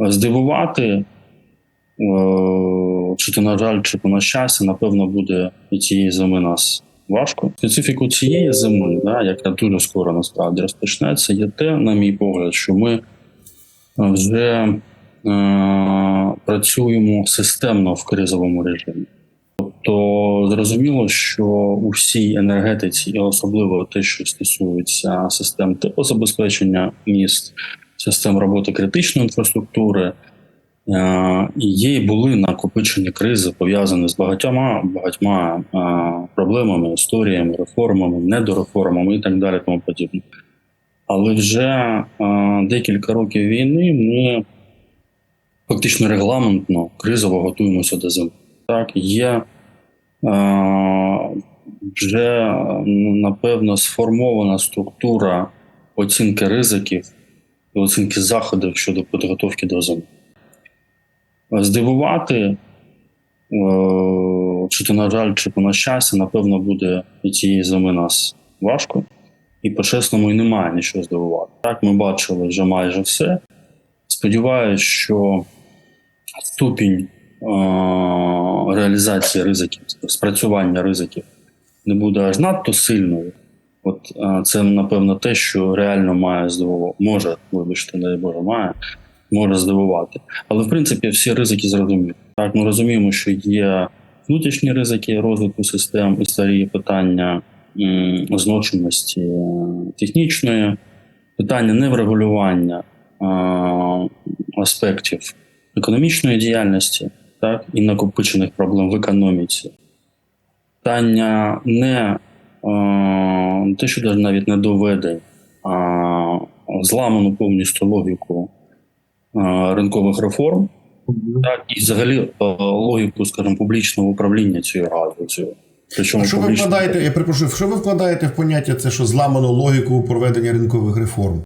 здивувати, е, чи то на жаль, чи то на щастя, напевно, буде і цієї зими нас важко. Специфіку цієї зими, да, яка дуже скоро насправді розпочнеться, є те, на мій погляд, що ми вже е, працюємо системно в кризовому режимі. Тобто зрозуміло, що у всій енергетиці, і особливо те, що стосується систем теплозабезпечення міст, систем роботи критичної інфраструктури, е, є були накопичені кризи, пов'язані з багатьма багатьма е, проблемами, історіями, реформами, недореформами і так далі. Тому подібне. Але вже е, декілька років війни ми фактично регламентно кризово готуємося до зими. Так, є вже напевно сформована структура оцінки ризиків і оцінки заходів щодо підготовки до зими. Здивувати, е, чи то на жаль, чи то на щастя, напевно, буде і цієї зими нас важко. І по-чесному і немає нічого здивувати. Так, ми бачили вже майже все. Сподіваюсь, що ступінь е- реалізації ризиків, спрацювання ризиків не буде аж надто сильною. От це, напевно, те, що реально має здивувати. Може, вибачте, дай Боже, має, може здивувати. Але в принципі всі ризики зрозумілі. Так, ми розуміємо, що є внутрішні ризики розвитку систем і старі питання е, технічної, питання неврегулювання аспектів економічної діяльності, так, і накопичених проблем в економіці. Питання не те, що навіть не доведе, а зламану повністю логіку ринкових реформ, так, і взагалі логіку, скажімо, публічного управління цією галузю. Причому А що ви вкладаєте? Я припрошую, що ви вкладаєте в поняття це, що зламано логіку проведення ринкових реформ?